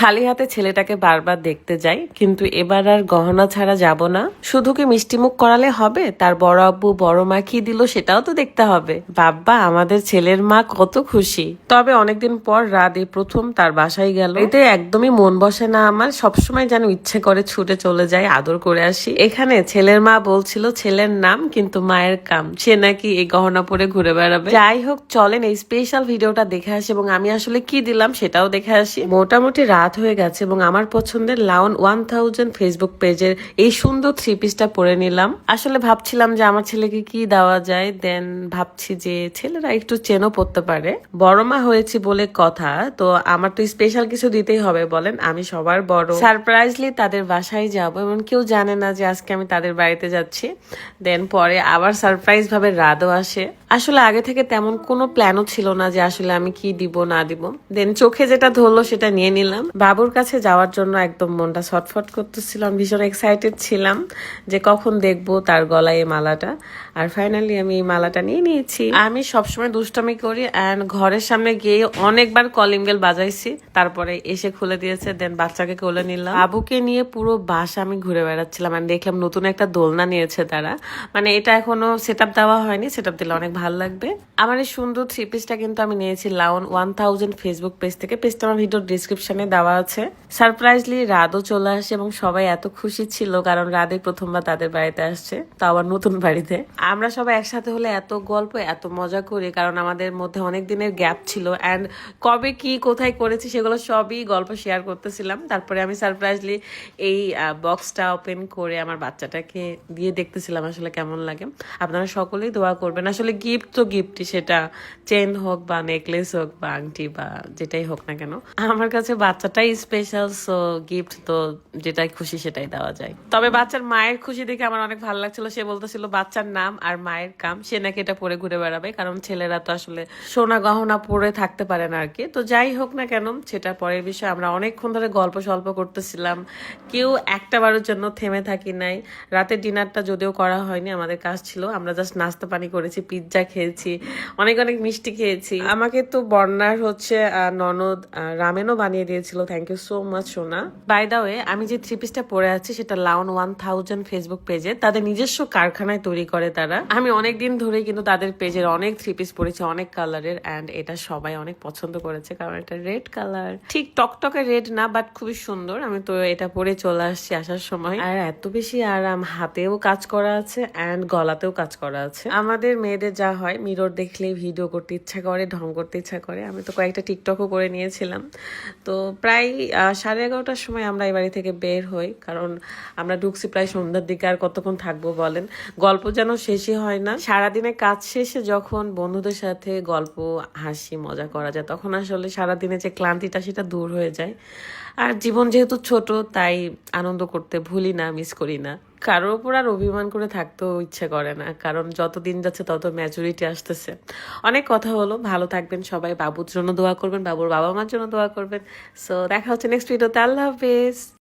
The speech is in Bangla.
খালি হাতে ছেলেটাকে বারবার দেখতে যাই, কিন্তু এবার আর গহনা ছাড়া যাব না। শুধু কি মিষ্টিমুখ করালে হবে? তার বড় আব্বু বড় মা কি দিল সেটাও তো দেখতে হবে। বাব্বা, আমাদের ছেলের মা কত খুশি। তবে অনেকদিন পর এই প্রথম তার বাসায় গেল। এতে একদমই মন বসে না আমার। সবসময় যেন ইচ্ছে করে ছুটে চলে যায় আদর করে আসি। এখানে ছেলের মা বলছিল ছেলের নাম, কিন্তু মায়ের কাম। সে নাকি এই গহনা পরে ঘুরে বেড়াবে। যাই হোক, চলেন এই স্পেশাল ভিডিওটা দেখে আসি এবং আমি আসলে কি দিলাম সেটাও দেখে আসি। মোটামুটি রাত হয়ে গেছে এবং আমার পছন্দের লাউন ওয়ান থাউজেন্ড ফেসবুক পেজের এই সুন্দর থ্রি পিসটা পরে নিলাম। আসলে ভাবছিলাম যে আমার ছেলেকে কি দেওয়া যায় দেন ভাবছি যে ছেলেরা একটু চেনও পড়তে পারে। বড় মা হয়েছি বলে কথা, তো আমার তো স্পেশাল কিছু দিতেই হবে, বলেন। আমি সবার বড়। সারপ্রাইজলি তাদের বাসায় যাব, এবং কেউ জানে না যে আজকে আমি তাদের বাড়িতে যাচ্ছি। দেন পরে আবার সারপ্রাইজ ভাবে রাতও আসে। আসলে আগে থেকে তেমন কোনো প্ল্যানও ছিল না যে আসলে আমি কি দিব, না দিব। দেন চোখে যেটা ধরলো সেটা নিয়ে নিলাম। বাবুর কাছে যাওয়ার জন্য একদম মনটা ছটফট করতেছিল। আমি ভীষণ এক্সাইটেড ছিলাম যে কখন দেখব তার গলায় এই মালাটা। আর ফাইনালি আমি এই মালাটা নিয়ে নিয়েছি। আমি সবসময় দুষ্টামি করি অ্যান্ড ঘরের সামনে গিয়ে অনেকবার কলিং বেল বাজাইছি। তারপরে এসে খুলে দিয়েছে দেন বাচ্চাকে কোলে নিলাম। বাবুকে নিয়ে পুরো বাসা আমি ঘুরে বেড়াচ্ছিলাম আর দেখলাম নতুন একটা দোলনা নিয়েছে তারা। মানে এটা এখনও সেট দেওয়া হয়নি সেট দিলে অনেক ভালো লাগবে। আমার এই সুন্দর থ্রি পিসটা কিন্তু আমি নিয়েছি লাউন ওয়ান থাউজেন্ড ফেসবুক পেজ থেকে। পেজটা আমার ভিডিও ডিসক্রিপশনে দেওয়া আছে। সারপ্রাইজলি রাতও চলে আসে এবং সবাই এত খুশি ছিল কারণ রাতে প্রথমবার তাদের বাড়িতে আসছে, তা আবার নতুন বাড়িতে। আমরা সবাই একসাথে হলে এত গল্প, এত মজা করি কারণ আমাদের মধ্যে অনেক দিনের গ্যাপ ছিল। অ্যান্ড কবে কি, কোথায় করেছি সেগুলো সবই গল্প শেয়ার করতেছিলাম। তারপরে আমি সারপ্রাইজলি এই বক্সটা ওপেন করে আমার বাচ্চাটাকে দিয়ে দেখতেছিলাম আসলে কেমন লাগে। আপনারা সকলেই দোয়া করবেন। আসলে গিফট তো গিফটই সেটা চেন হোক বা নেকলেস হোক বা আংটি বা যেটাই হোক না কেন। আমার কাছে বাচ্চাটাই স্পেশাল সো গিফট তো যেটাই খুশি সেটাই দেওয়া যায়। তবে বাচ্চার মায়ের খুশি দেখে আমার অনেক ভালো লাগছিল। সে বলতেছিল, বাচ্চার নাম আর মায়ের কাম। সে নাকি এটা পরে ঘুরে বেড়াবে, কারণ ছেলেরা তো আসলে সোনা গহনা পরে থাকতে পারে না আর কি তো যাই হোক না কেন সেটা পরের বিষয় আমরা অনেকক্ষণ ধরে গল্প সল্প করতেছিলাম। কেউ একটা বারের জন্য থেমে থাকি নাই। রাতের ডিনারটা যদিও করা হয়নি, আমাদের কাজ ছিল। আমরা জাস্ট নাস্তা পানি করেছি পিৎজা খেয়েছি, অনেক অনেক মিষ্টি খেয়েছি। আমাকে তো বর্ণার হচ্ছে ননদ রামেনও বানিয়ে দিয়েছিল। থ্যাংক ইউ সো মাচ সোনা। বাই দা ওয়ে আমি যে থ্রি পিসটা পরে আছি, সেটা লাউন ওয়ান থাউজেন্ড ফেসবুক পেজে তাদের নিজস্ব কারখানায় তৈরি করে তারা। আমি অনেক দিন ধরেই কিন্তু তাদের পেজের অনেক থ্রি পিস পরেছি, অনেক কালারের অ্যান্ড এটা সবাই অনেক পছন্দ করেছে, কারণ এটা রেড কালার ঠিক টকটকে রেড না বাট খুবই সুন্দর। আমি তো এটা পরে চলে আসছি আসার সময়। আর এত বেশি আরাম, হাতেও কাজ করা আছে অ্যান্ড গলাতেও কাজ করা আছে। আমাদের মেয়েদের যা হয় মিরর দেখলেই ভিডিও করতে ইচ্ছা করে, ঢং করতে ইচ্ছা করে। আমি তো কয়েকটা টিকটকও করে নিয়েছিলাম। তো প্রায় সাড়ে এগারোটার সময় আমরা এই বাড়ি থেকে বের হই, কারণ আমরা ঢুকছি প্রায় সন্ধ্যার দিকে, আর কতক্ষণ থাকব বলেন। গল্প যেন শেষই হয় না। সারাদিনে কাজ শেষে যখন বন্ধুদের সাথে গল্প, হাসি, মজা করা যায়, তখন আসলে সারাদিনে যে ক্লান্তিটা, সেটা দূর হয়ে যায়। আর জীবন যেহেতু ছোট, তাই আনন্দ করতে ভুলি না মিস করি না। কারোর ওপর আর অভিমান করে থাকতেও ইচ্ছে করে না, কারণ যত দিন যাচ্ছে তত ম্যাচুরিটি আসতেছে। অনেক কথা হলো, ভালো থাকবেন সবাই, বাবুর জন্য দোয়া করবেন, বাবুর বাবা মার জন্য দোয়া করবেন। সো দেখা হচ্ছে নেক্সট ভিডিওতে আল্লাহ হাফেজ।